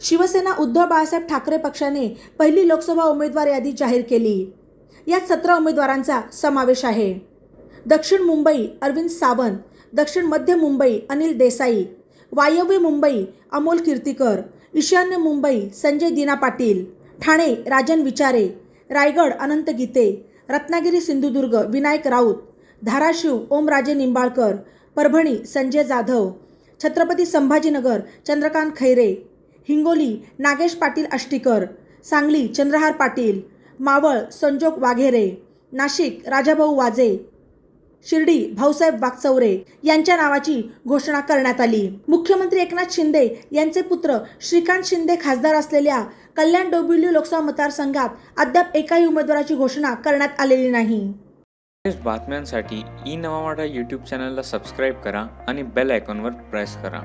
शिवसेना उद्धव बाळासाहेब ठाकरे पक्षाने पहिली लोकसभा उमेदवार यादी जाहीर केली. यात सतरा उमेदवारांचा समावेश आहे. दक्षिण मुंबई अरविंद सावंत दक्षिण मध्य मुंबई अनिल देसाई वायव्य मुंबई अमोल कीर्तीकर ईशान्य मुंबई संजय दिना पाटील ठाणे राजन विचारे रायगड अनंत गीते रत्नागिरी सिंधुदुर्ग विनायक राऊत धाराशिव ओमराजे निंबाळकर परभणी संजय जाधव छत्रपती संभाजीनगर चंद्रकांत खैरे हिंगोली नागेश पाटील आष्टीकर सांगली चंद्रहार पाटील मावळ संजोग वाघेरे नाशिक राजाभाऊ वाजे शिर्डी भाऊसाहेब वागचौरे यांच्या नावाची घोषणा करण्यात आली. मुख्यमंत्री एकनाथ शिंदे यांचे पुत्र श्रीकांत शिंदे खासदार असलेल्या कल्याण डोंबिवली लोकसभा मतदारसंघात अद्याप एकाही उमेदवाराची घोषणा करण्यात आलेली नाही. बातम्यांसाठी ई नवा यूट्यूब चॅनलला सबस्क्राईब करा आणि बेल आयकॉनवर प्रेस करा.